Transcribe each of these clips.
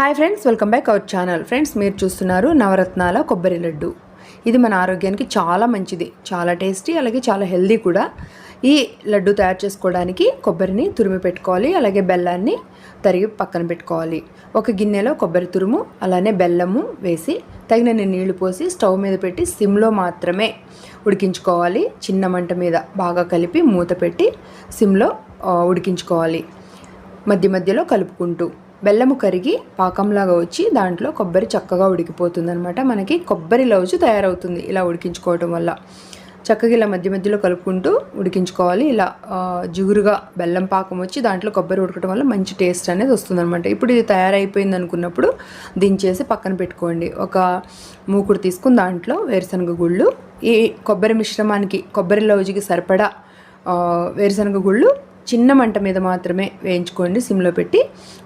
Hi friends welcome back our channel friends మీరు చూస్తున్నారు నవరత్నాల కొబ్బరి లడ్డు. ఇది మన ఆరోగ్యానికి చాలా మంచిది చాలా టేస్టీ అలాగే చాలా హెల్దీ కూడా. ఈ లడ్డు తయారు చేసుకోవడానికి కొబ్బరిని తురిమి పెట్టుకోవాలి అలాగే బెల్లాన్ని తరిగి పక్కన పెట్టుకోవాలి. ఒక గిన్నెలో కొబ్బరి తురుము అలానే బెల్లము వేసి తగినన్ని నీళ్ళు పోసి స్టవ్ మీద పెట్టి సిమ్లో మాత్రమే ఉడికించుకోవాలి. చిన్న మంట మీద బాగా కలిపి మూత పెట్టి సిమ్లో ఉడికించుకోవాలి. మధ్య మధ్యలో కలుపుకుంటూ. బెల్లము కరిగి పాకంలాగా వచ్చి దాంట్లో కొబ్బరి చక్కగా ఉడికిపోతుంది అనమాట మనకి కొబ్బరి లౌజు తయారవుతుంది ఇలా ఉడికించుకోవటం వల్ల. చక్కగా ఇలా మధ్య మధ్యలో కలుపుకుంటూ ఉడికించుకోవాలి. ఇలా జిగురుగా బెల్లం పాకం వచ్చి దాంట్లో కొబ్బరి ఉడకటం వల్ల మంచి టేస్ట్ అనేది వస్తుందన్నమాట. ఇప్పుడు ఇది తయారైపోయింది అనుకున్నప్పుడు దించేసి పక్కన పెట్టుకోండి. ఒక మూకుడు తీసుకుని దాంట్లో వేరుశనగ గుళ్ళు ఈ కొబ్బరి మిశ్రమానికి కొబ్బరి లౌజుకి సరిపడా వేరుశనగ గుళ్ళు చిన్న మంట మీద మాత్రమే వేయించుకోండి. సిమ్లో పెట్టి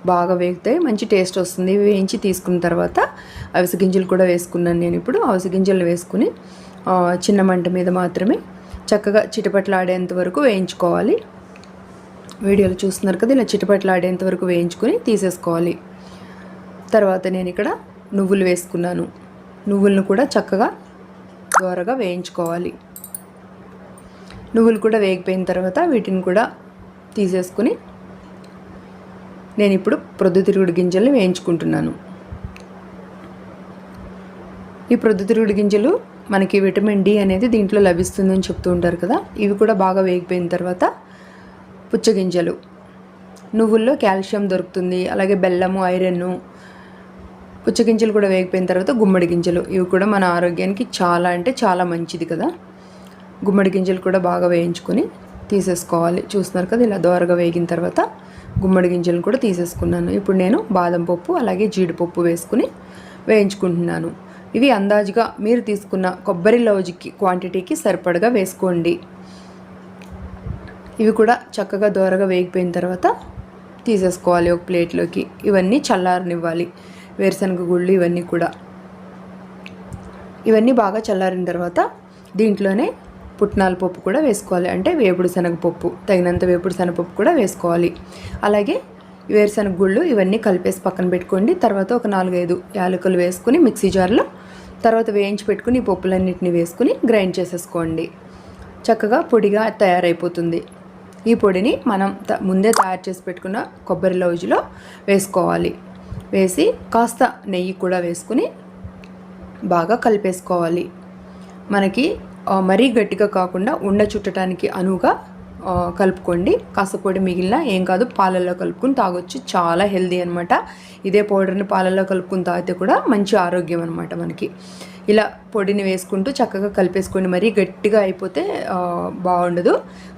బాగా వేగుతాయి మంచి టేస్ట్ వస్తుంది. వేయించి తీసుకున్న తర్వాత అవిసె గింజలు కూడా వేసుకున్నాను నేను ఇప్పుడు. అవిసె గింజలు వేసుకుని చిన్న మంట మీద మాత్రమే చక్కగా చిటపట్లాడేంత వరకు వేయించుకోవాలి. వీడియోలో చూస్తున్నారు కదా ఇలా చిటపట్లాడేంత వరకు వేయించుకొని తీసేసుకోవాలి. తర్వాత నేను ఇక్కడ నువ్వులు వేసుకున్నాను. నువ్వులను కూడా చక్కగా దోరగా వేయించుకోవాలి. నువ్వులు కూడా వేగిపోయిన తర్వాత వీటిని కూడా తీసేసుకుని నేను ఇప్పుడు ప్రొద్దుతిరుగుడు గింజల్ని వేయించుకుంటున్నాను. ఈ ప్రొద్దుతిరుగుడు గింజలు మనకి విటమిన్ డి అనేది దీంట్లో లభిస్తుందని చెప్తూ ఉంటారు కదా ఇవి కూడా బాగా వేగిపోయిన తర్వాత పుచ్చగింజలు నువ్వుల్లో కాల్షియం దొరుకుతుంది అలాగే బెల్లము ఐరన్ పుచ్చగింజలు కూడా వేగిపోయిన తర్వాత గుమ్మడి గింజలు. ఇవి కూడా మన ఆరోగ్యానికి చాలా అంటే చాలా మంచిది కదా. గుమ్మడి గింజలు కూడా బాగా వేయించుకొని తీసేసుకోవాలి. చూస్తున్నారు కదా ఇలా దోరగా వేగిన తర్వాత గుమ్మడి గింజలను కూడా తీసేసుకున్నాను. ఇప్పుడు నేను బాదం పప్పు అలాగే జీడిపప్పు వేసుకుని వేయించుకుంటున్నాను. ఇవి అందాజుగా మీరు తీసుకున్న కొబ్బరి లౌజ్కి క్వాంటిటీకి సరిపడగా వేసుకోండి. ఇవి కూడా చక్కగా దోరగా వేగిపోయిన తర్వాత తీసేసుకోవాలి ఒక ప్లేట్లోకి. ఇవన్నీ చల్లారనివ్వాలి. వేరుశనగ గుళ్ళు ఇవన్నీ కూడా. ఇవన్నీ బాగా చల్లారిన తర్వాత దీంట్లోనే పుట్నాల పప్పు కూడా వేసుకోవాలి. అంటే వేపుడు శనగపప్పు తగినంత వేపుడు శనగపప్పు కూడా వేసుకోవాలి. అలాగే వేరుశనగ గుళ్ళు ఇవన్నీ కలిపేసి పక్కన పెట్టుకోండి. తర్వాత ఒక నాలుగైదు యాలకులు వేసుకుని మిక్సీ జార్లో తర్వాత వేయించి పెట్టుకుని ఈ పప్పులన్నిటిని వేసుకుని గ్రైండ్ చేసేసుకోండి. చక్కగా పొడిగా తయారైపోతుంది. ఈ పొడిని మనం త- ముందే తయారు చేసి పెట్టుకున్న కొబ్బరి లౌజులో వేసుకోవాలి. వేసి కాస్త నెయ్యి కూడా వేసుకుని బాగా కలిపేసుకోవాలి. మనకి మరీ గట్టిగా కాకుండా ఉండ చుట్టడానికి అనువుగా కలుపుకోండి. కాస్త పొడి మిగిలిన ఏం కాదు పాలల్లో కలుపుకుని తాగొచ్చు. చాలా హెల్దీ అనమాట ఇదే పౌడర్ని పాలల్లో కలుపుకుని తాగితే కూడా మంచి ఆరోగ్యం అనమాట మనకి. ఇలా పొడిని వేసుకుంటూ చక్కగా కలిపేసుకోండి. మరీ గట్టిగా అయిపోతే బాగుండదు.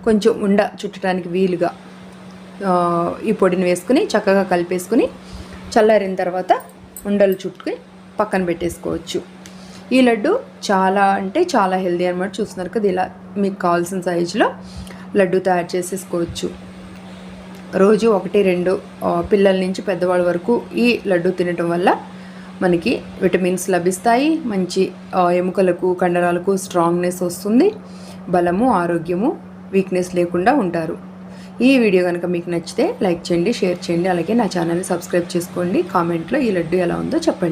కొంచెం ఉండ చుట్టడానికి వీలుగా ఈ పొడిని వేసుకుని చక్కగా కలిపేసుకుని చల్లారిన తర్వాత ఉండలు చుట్టుకుని పక్కన పెట్టేసుకోవచ్చు. ఈ లడ్డు చాలా అంటే చాలా హెల్దీ అనమాట చూస్తున్నారు కదా ఇలా మీకు కావాల్సిన సైజులో లడ్డు తయారు చేసేసుకోవచ్చు. రోజు ఒకటి రెండు పిల్లల నుంచి పెద్దవాళ్ళ వరకు ఈ లడ్డు తినటం వల్ల మనకి విటమిన్స్ లభిస్తాయి. మంచి ఎముకలకు కండరాలకు స్ట్రాంగ్నెస్ వస్తుంది. బలము ఆరోగ్యము వీక్నెస్ లేకుండా ఉంటారు. ఈ వీడియో కనుక మీకు నచ్చితే లైక్ చేయండి షేర్ చేయండి. అలాగే నా ఛానల్ని సబ్స్క్రైబ్ చేసుకోండి. కామెంట్లో ఈ లడ్డు ఎలా ఉందో చెప్పండి.